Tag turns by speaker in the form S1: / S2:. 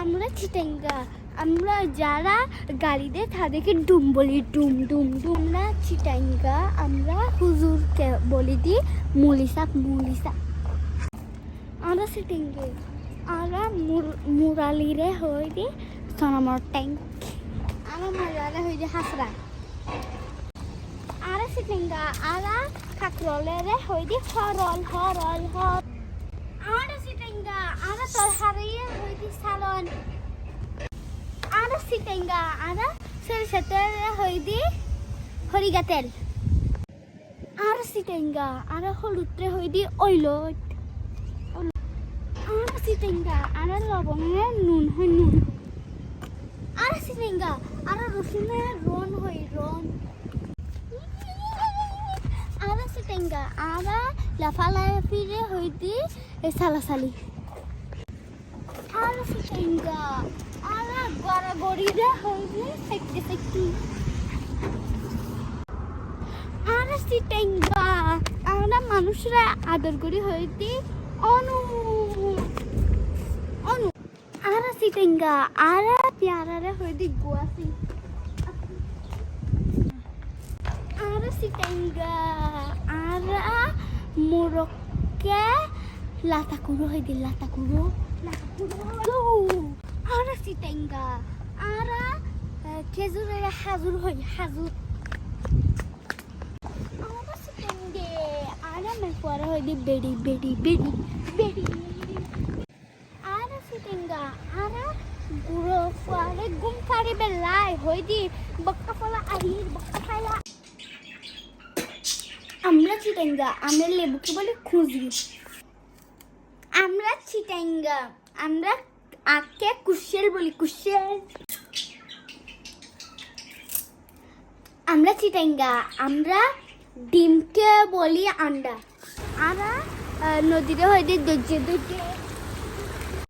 S1: আমরা চিটাঙ্গা। আমরা যারা গাড়িতে তাদেরকে ডুম বলি, ডুম ডুম ডুম আমরা চিটাঙ্গা। আমরা হুজুরকে বলি দি মুলিসা মুলিসা। আমরা চিটাঙ্গে। আমরা মুরালিরে হই দি সোনামর ট্যাঙ্ক। আমরা মুরালে হই দি হাসরা। আরা চিটাঙ্গা। আরা কাকরলেরে হই দি হরল হরল, হর চিটাঙ্গা। আরা তরহারিয়ে হই দি সালন আরা চিটাঙ্গা আরা সরষেতের হই দি হরিগাতেল আরা চিটাঙ্গা আরা হলুদরে হই দি ওইলত আরা চিটাঙ্গা লবঙ্গে নুন হই নুন। আরা চিটাঙ্গা আরা রসুনে রন হই রন আরা চিটাঙ্গা আরা লাফালাফিরে হই দি সালাসালি আরা চিটাঙ্গা আরা গড়াগড়িরে হই দি সেকতে সেকতি আরা চিটাঙ্গা আমরা মানুষরা আদর করি হইতে অনু। অনু। আরা চিটাঙ্গা আরা প্যারারে হইতে গুয়াসি আরা চিটাঙ্গা আরা মোরকে লাতাকুরো হইতে লাতাকুরো লাতাকুরো আরা চিটাঙ্গা আরা খেজুরের হাজুর হই হাজুর আরা চিটাঙ্গে আরা মেকুয়ারা হইতে বেড়ি বেড়ি বেড়ি বেড়ি আরা চিটাঙ্গা আরা গুড়ো ফুয়ারে গুম ফাড়ি বেলাই হইদি বক্কা ফলা আহির বক্কা ফাইলা আমরা চিটাঙ্গা আমরা লেবুকে বলি খুঁজি আমরা চিটাঙ্গা। আমরা আঁকে কুশেল বলি, কুশেল। আমরা চিটাঙ্গা। আমরা ডিমকে বলি আন্ডা। আমরা নদীতে হইতে দরজে দরজে